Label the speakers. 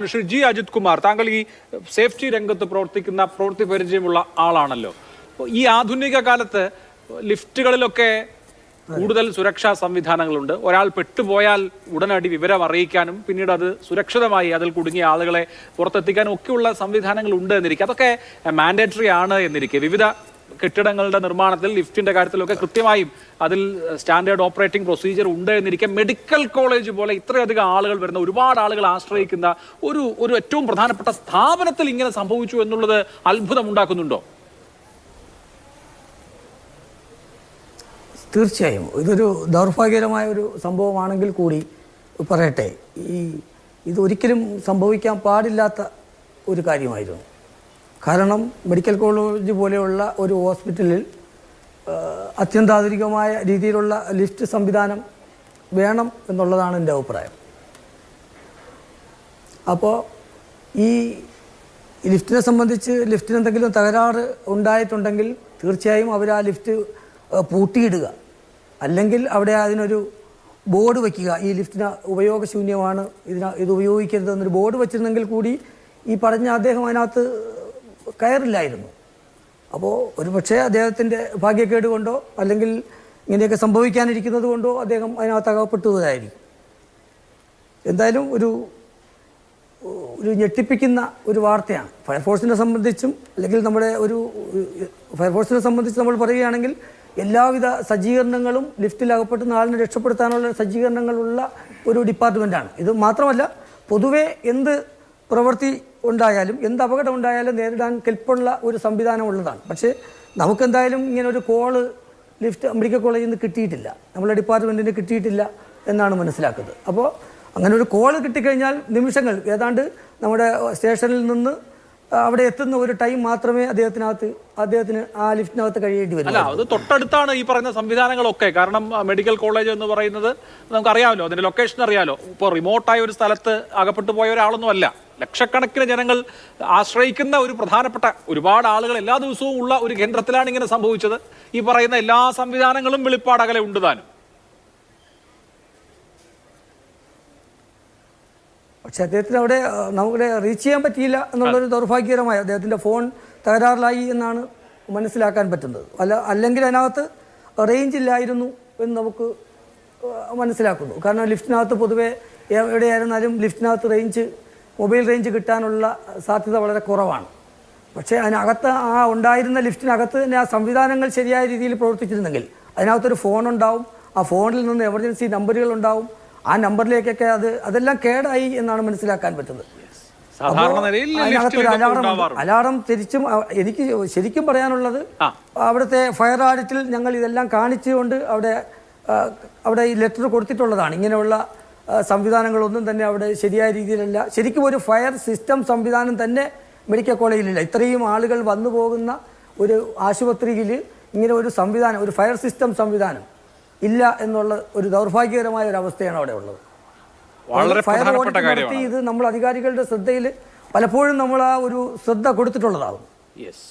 Speaker 1: Shri G Ajith Kumar താങ്കൾ ഈ safety രംഗത്ത് പ്രവർത്തിക്കുന്ന പ്രവൃത്തി പരിചയമുള്ള ആളാണല്ലോ. ഈ ആധുനിക കാലത്ത് ലിഫ്റ്റുകളിലൊക്കെ കൂടുതൽ സുരക്ഷാ സംവിധാനങ്ങളുണ്ട്. ഒരാൾ പെട്ടുപോയാൽ ഉടനടി വിവരം അറിയിക്കാനും പിന്നീട് അത് സുരക്ഷിതമായി അതിൽ കുടുങ്ങിയ ആളുകളെ പുറത്തെത്തിക്കാനും ഒക്കെയുള്ള സംവിധാനങ്ങൾ ഉണ്ട് എന്നിരിക്കെ. അതൊക്കെ മാൻഡേറ്ററി ആണ് എന്നിരിക്കെ. വിവിധ കെട്ടിടങ്ങളുടെ നിർമ്മാണത്തിൽ ലിഫ്റ്റിന്റെ കാര്യത്തിലൊക്കെ കൃത്യമായും അതിൽ സ്റ്റാൻഡേർഡ് ഓപ്പറേറ്റിംഗ് പ്രൊസീജിയർ ഉണ്ട് എന്നിരിക്കെ മെഡിക്കൽ കോളേജ് പോലെ ഇത്രയധികം ആളുകൾ വരുന്ന ഒരുപാട് ആളുകൾ ആശ്രയിക്കുന്ന ഒരു ഒരു ഏറ്റവും പ്രധാനപ്പെട്ട സ്ഥാപനത്തിൽ ഇങ്ങനെ സംഭവിച്ചു എന്നുള്ളത് അത്ഭുതം ഉണ്ടാക്കുന്നുണ്ടോ
Speaker 2: തീർച്ചയായും. ഇതൊരു ദൗർഭാഗ്യകരമായ ഒരു സംഭവമാണെങ്കിൽ കൂടി പറയട്ടെ. ഈ ഇതൊരിക്കലും സംഭവിക്കാൻ പാടില്ലാത്ത ഒരു കാര്യമായിരുന്നു. കാരണം മെഡിക്കൽ കോളേജ് പോലെയുള്ള ഒരു ഹോസ്പിറ്റലിൽ അത്യന്താധുനികമായ രീതിയിലുള്ള ലിഫ്റ്റ് സംവിധാനം വേണം എന്നുള്ളതാണ് എന്റെ അഭിപ്രായം. അപ്പോൾ ഈ ലിഫ്റ്റിനെ സംബന്ധിച്ച് ലിഫ്റ്റിന് എന്തെങ്കിലും തകരാറ് ഉണ്ടായിട്ടുണ്ടെങ്കിൽ തീർച്ചയായും അവർ ആ ലിഫ്റ്റ് പൂട്ടിയിടുക. അല്ലെങ്കിൽ അവിടെ അതിനൊരു ബോർഡ് വയ്ക്കുക. ഈ ലിഫ്റ്റിന് ഉപയോഗശൂന്യമാണ് ഇതിന ഇത് ഉപയോഗിക്കരുതെന്നൊരു ബോർഡ് വെച്ചിരുന്നെങ്കിൽ കൂടി ഈ പറഞ്ഞ അദ്ദേഹം അതിനകത്ത് കയറില്ലായിരുന്നു. അപ്പോൾ ഒരു പക്ഷേ അദ്ദേഹത്തിന്റെ ഭാഗ്യക്കേട് കൊണ്ടോ അല്ലെങ്കിൽ ഇങ്ങനെയൊക്കെ സംഭവിക്കാനിരിക്കുന്നത് കൊണ്ടോ അദ്ദേഹം അതിനകത്ത് അകപ്പെട്ടതായിരിക്കും എന്തായാലും ഒരു ഒരു ഞെട്ടിപ്പിക്കുന്ന ഒരു വാർത്തയാണ്. ഫയർഫോഴ്സിനെ സംബന്ധിച്ചും അല്ലെങ്കിൽ നമ്മുടെ ഒരു ഫയർഫോഴ്സിനെ സംബന്ധിച്ച് നമ്മൾ പറയുകയാണെങ്കിൽ എല്ലാവിധ സജ്ജീകരണങ്ങളും ലിഫ്റ്റിൽ അകപ്പെട്ടുന്ന ആളിനെ രക്ഷപ്പെടുത്താനുള്ള സജ്ജീകരണങ്ങളുള്ള ഒരു ഡിപ്പാർട്ട്മെന്റാണ് ഇത് മാത്രമല്ല പൊതുവേ എന്ത് പ്രവൃത്തി ഉണ്ടായാലും എന്ത് അപകടം ഉണ്ടായാലും നേരിടാൻ കെൽപ്പുള്ള ഒരു സംവിധാനം ഉള്ളതാണ്. പക്ഷേ നമുക്കെന്തായാലും ഇങ്ങനെ ഒരു കോൾ ലിഫ്റ്റ് മെഡിക്കൽ കോളേജിൽ നിന്ന് കിട്ടിയിട്ടില്ല. നമ്മളെ ഡിപ്പാർട്ട്മെന്റിന് കിട്ടിയിട്ടില്ല എന്നാണ് മനസ്സിലാക്കുന്നത്. അപ്പോൾ അങ്ങനെ ഒരു കോൾ കിട്ടിക്കഴിഞ്ഞാൽ നിമിഷങ്ങൾ ഏതാണ്ട് നമ്മുടെ സ്റ്റേഷനിൽ നിന്ന് അവിടെ എത്തുന്ന ഒരു ടൈം മാത്രമേ അദ്ദേഹത്തിനകത്ത് അദ്ദേഹത്തിന് ആ ലിഫ്റ്റിനകത്ത് കഴിയേണ്ടി വരും.
Speaker 1: അല്ല അത് തൊട്ടടുത്താണ് ഈ പറയുന്ന സംവിധാനങ്ങളൊക്കെ. കാരണം മെഡിക്കൽ കോളേജ് എന്ന് പറയുന്നത് നമുക്കറിയാമല്ലോ അതിന്റെ ലൊക്കേഷൻ അറിയാമല്ലോ ഇപ്പോൾ റിമോട്ടായ ഒരു സ്ഥലത്ത് അകപ്പെട്ടു പോയ ഒരാളൊന്നും അല്ല ലക്ഷക്കണക്കിന് ജനങ്ങൾ ആശ്രയിക്കുന്ന ഒരു പ്രധാനപ്പെട്ട ഒരുപാട് ആളുകൾ എല്ലാ ദിവസവും ഉള്ള ഒരു കേന്ദ്രത്തിലാണ് ഇങ്ങനെ സംഭവിച്ചത്. ഈ പറയുന്ന എല്ലാ സംവിധാനങ്ങളും വെളിപ്പാടകലെ ഉണ്ട് താനും.
Speaker 2: പക്ഷെ അദ്ദേഹത്തിന് അവിടെ നമുക്ക് റീച്ച് ചെയ്യാൻ പറ്റിയില്ല എന്നുള്ളൊരു ദൗർഭാഗ്യകരമായ അദ്ദേഹത്തിന്റെ ഫോൺ തകരാറിലായി എന്നാണ് മനസ്സിലാക്കാൻ പറ്റുന്നത്. അല്ല അല്ലെങ്കിൽ അതിനകത്ത് റേഞ്ച് ഇല്ലായിരുന്നു എന്ന് നമുക്ക് മനസ്സിലാക്കുന്നു. കാരണം ലിഫ്റ്റിനകത്ത് പൊതുവേ എവിടെയായിരുന്നാലും ലിഫ്റ്റിനകത്ത് റേഞ്ച് മൊബൈൽ റേഞ്ച് കിട്ടാനുള്ള സാധ്യത വളരെ കുറവാണ്. പക്ഷേ അതിനകത്ത് ആ ഉണ്ടായിരുന്ന ലിഫ്റ്റിനകത്ത് തന്നെ ആ സംവിധാനങ്ങൾ ശരിയായ രീതിയിൽ പ്രവർത്തിച്ചിരുന്നെങ്കിൽ അതിനകത്തൊരു ഫോൺ ഉണ്ടാവും ആ ഫോണിൽ നിന്ന് എമർജൻസി നമ്പറുകൾ ഉണ്ടാവും ആ നമ്പറിലേക്കൊക്കെ അത് അതെല്ലാം കേടായി എന്നാണ് മനസ്സിലാക്കാൻ പറ്റുന്നത്. അതിനകത്തൊരു അലാറം അലാറം തിരിച്ചും എനിക്ക് ശരിക്കും പറയാനുള്ളത്. അവിടുത്തെ ഫയർ ആഡിറ്റിൽ ഞങ്ങൾ ഇതെല്ലാം കാണിച്ചുകൊണ്ട് അവിടെ അവിടെ ഈ ലെറ്റർ കൊടുത്തിട്ടുള്ളതാണ്. ഇങ്ങനെയുള്ള സംവിധാനങ്ങളൊന്നും തന്നെ അവിടെ ശരിയായ രീതിയിലല്ല. ശരിക്കും ഒരു ഫയർ സിസ്റ്റം സംവിധാനം തന്നെ മെഡിക്കൽ കോളേജിലില്ല. ഇത്രയും ആളുകൾ വന്നു പോകുന്ന ഒരു ആശുപത്രിയിൽ ഇങ്ങനെ ഒരു സംവിധാനം ഒരു ഫയർ സിസ്റ്റം സംവിധാനം ഇല്ല എന്നുള്ള ഒരു ദൗർഭാഗ്യകരമായ ഒരു അവസ്ഥയാണ് അവിടെ ഉള്ളത്. ഫയർ ഓഡിറ്റ് നടത്തി ഇത് നമ്മൾ അധികാരികളുടെ ശ്രദ്ധയിൽ പലപ്പോഴും നമ്മൾ ആ ഒരു ശ്രദ്ധ കൊടുത്തിട്ടുള്ളതാകും
Speaker 1: യെസ്